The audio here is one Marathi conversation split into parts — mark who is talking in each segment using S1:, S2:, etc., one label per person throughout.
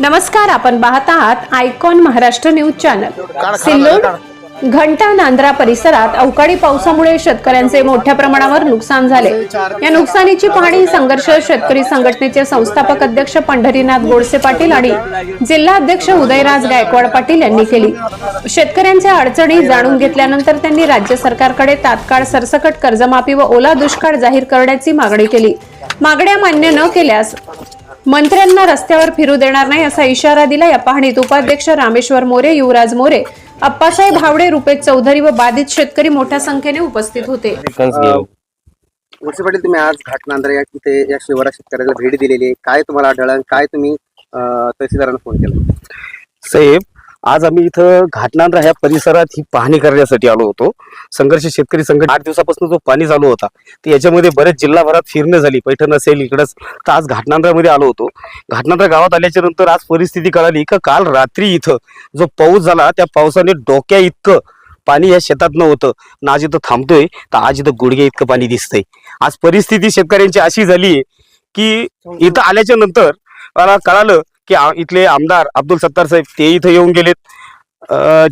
S1: नमस्कार आपण पाहत आहात icon Maharashtra news channel. Sillod घंटा नांद्रा परिसरात अवकाळी पावसामुळे शेतकऱ्यांचे मोठ्या प्रमाणावर नुकसान झाले. या नुकसानीची पाहणी संघर्ष शेतकरी संघटनेचे संस्थापक अध्यक्ष पंढरीनाथ गोडसे पाटील आणि जिल्हा अध्यक्ष उदयराज गायकवाड पाटील यांनी केली. शेतकऱ्यांच्या अडचणी जाणून घेतल्यानंतर त्यांनी राज्य सरकारकडे तात्काळ सरसकट कर्जमाफी व ओला दुष्काळ जाहीर करण्याची मागणी केली. मागण्या मान्य न केल्यास मंत्र्यांना रस्त्यावर फिरू देणार नाही असा इशारा दिला या पाहणीत उपाध्यक्ष रामेश्वर मोरे युवराज मोरे. अप्पासाहेब हावडे रुपेश चौधरी व बाधित शेतकरी मोठ्या संख्येने उपस्थित होते.
S2: पाटील तुम्ही आज घाटनांदर या इथे या शिवारा शेतकऱ्याला भेट दिलेली आहे. काय तुम्हाला आढळलं काय तुम्ही तहसीलदारांना फोन केला?
S3: साहेब आज आम्ही इथं घाटनांद्रा ह्या परिसरात ही पाहणी करण्यासाठी आलो होतो. संघर्ष शेतकरी संघट आठ दिवसापासून जो पाणी चालू होता तर याच्यामध्ये बरेच जिल्हाभरात फिरणं झाली पैठण असेल इकडंच. तर आज घाटनांद्रामध्ये आलो होतो. घाटनांद्रा गावात आल्याच्यानंतर आज परिस्थिती कळाली का काल रात्री इथं जो पाऊस झाला त्या पावसाने डोक्या इतकं पाणी या शेतात नव्हतं ना आज इथं थांबतोय तर आज इथं गुडघे इतकं पाणी दिसतंय. आज परिस्थिती शेतकऱ्यांची अशी झाली की इथं आल्याच्यानंतर मला कळालं की इथले आमदार अब्दुल सत्तार साहेब ते इथं येऊन गेलेत.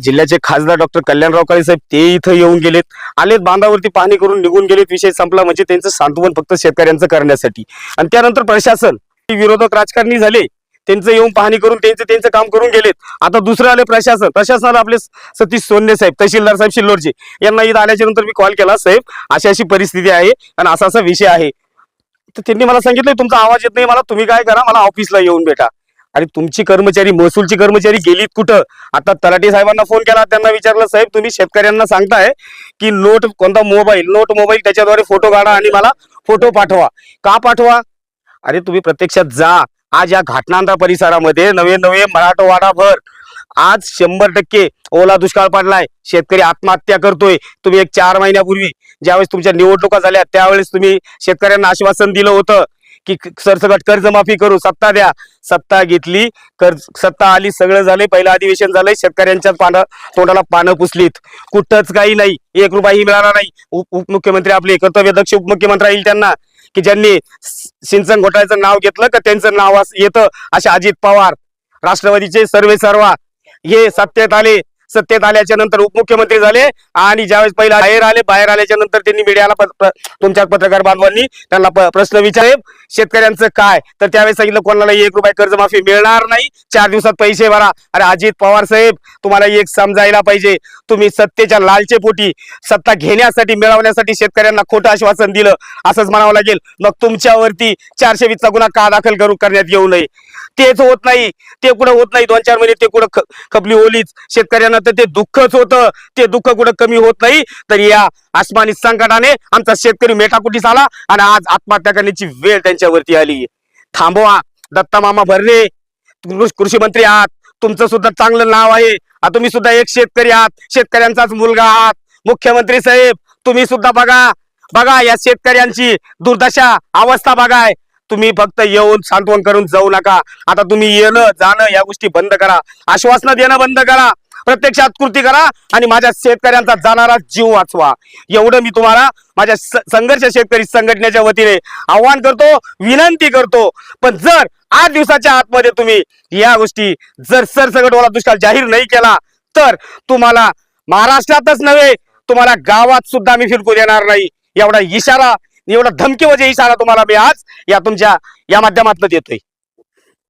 S3: जिल्ह्याचे खासदार डॉक्टर कल्याणराव काळे साहेब ते इथं येऊन गेलेत. आलेत बांधावरती पाहणी करून निघून गेलेत. विषय संपला म्हणजे त्यांचं सांत्वन फक्त शेतकऱ्यांचं करण्यासाठी. आणि त्यानंतर प्रशासन विरोधक राजकारणी झाले. त्यांचं येऊन पाहणी करून त्यांचं त्यांचं काम करून गेलेत. आता दुसरं आले प्रशासन. प्रशासनाला आपले सतीश सोन्ने साहेब तहसीलदार साहेब शिल्लोडचे यांना इथं आल्याच्यानंतर मी कॉल केला साहेब अशी अशी परिस्थिती आहे आणि असा असा विषय आहे. तर त्यांनी मला सांगितलं तुमचा आवाज येत नाही. मला तुम्ही काय करा मला ऑफिसला येऊन भेटा. आणि तुमची कर्मचारी महसूलची कर्मचारी गेलीत कुठं? आता तलाठी साहेबांना फोन केला त्यांना विचारलं साहेब तुम्ही शेतकऱ्यांना सांगताय की नोट कोणता मोबाईल नोट मोबाईल त्याच्याद्वारे फोटो काढा आणि मला फोटो पाठवा. का पाठवा? अरे तुम्ही प्रत्यक्षात जा. आज या घाटनांदा परिसरामध्ये नवे नवे मराठवाडाभर आज शंभर टक्के ओला दुष्काळ पडलाय. शेतकरी आत्महत्या करतोय. तुम्ही एक चार महिन्यापूर्वी ज्यावेळेस तुमच्या निवडणुका झाल्या त्यावेळेस तुम्ही शेतकऱ्यांना आश्वासन दिलं होतं. की सरसकट कर्जमाफी करू सत्ता द्या. सत्ता घेतली कर्ज सत्ता आली सगळं झालंय. पहिलं अधिवेशन झालंय शेतकऱ्यांच्या पानं तोंडाला पानं पुसलीत. कुठंच काही नाही. एक रुपयाही मिळाला नाही. उप उपमुख्यमंत्री आपले कर्तव्यदक्ष उपमुख्यमंत्री येईल त्यांना. की ज्यांनी सिंचन घोटाळ्याचं नाव घेतलं का त्यांचं नाव येतं असे अजित पवार. राष्ट्रवादीचे सर्वे सर्वा. हे सत्तेत आले. सत्तेत आल्याच्यानंतर उपमुख्यमंत्री झाले आणि ज्यावेळेस पहिला बाहेर आले बाहेर आल्याच्यानंतर त्यांनी मीडियाला तुमच्या पत्रकार बांधवांनी त्यांना प्रश्न विचारले. शेतकऱ्यांचं काय? तर त्यावेळेस सांगितलं कोणाला एक रुपये कर्जमाफी मिळणार नाही. चार दिवसात पैसे भरा. अरे अजित पवार साहेब तुम्हाला एक समजायला पाहिजे. तुम्ही सत्तेच्या लालचे पोटी सत्ता घेण्यासाठी मिळवण्यासाठी शेतकऱ्यांना खोटं आश्वासन दिलं. असंच म्हणावं लागेल. मग तुमच्यावरती चारशे वीसचा गुन्हा का दाखल करू करण्यात येऊ नये? तेच होत नाही. ते कुठं होत नाही? दोन चार महिने ते कुठं खपली ओलीच. शेतकऱ्यांना तर ते दुःखच होतं. ते दुःख कुठं कमी होत नाही. तर या आसमानी संकटाने आमचा शेतकरी मेटाकुटीस आला आणि आज आत्महत्या करण्याची वेळ त्यांच्यावरती आली. थांबवा दत्ता मामा भरणे. कृषी मंत्री आहात. तुमचं सुद्धा चांगलं नाव आहे. तुम्ही सुद्धा एक शेतकरी आहात. शेतकऱ्यांचाच मुलगा आहात. मुख्यमंत्री साहेब तुम्ही सुद्धा बघा. बघा या शेतकऱ्यांची दुर्दशा अवस्था बघाय तुम्ही फक्त येऊन सांत्वन करून जाऊ नका. आता तुम्ही येणं जाणं या गोष्टी बंद करा. आश्वासनं देणं बंद करा. प्रत्यक्षात कृती करा आणि माझ्या शेतकऱ्यांचा जाणारा जीव वाचवा. एवढं मी तुम्हाला माझ्या संघर्ष शेतकरी संघटनेच्या वतीने आव्हान करतो विनंती करतो. पण जर आठ दिवसाच्या आतमध्ये तुम्ही या गोष्टी जर सरसकट ओला दुष्काळ जाहीर नाही केला तर तुम्हाला महाराष्ट्रातच नव्हे तुम्हाला गावात सुद्धा मी फिरकू देणार नाही. एवढा इशारा एवढा धमकी वजे इशारा तुम्हाला मी आज या तुमच्या या माध्यमातून देतोय.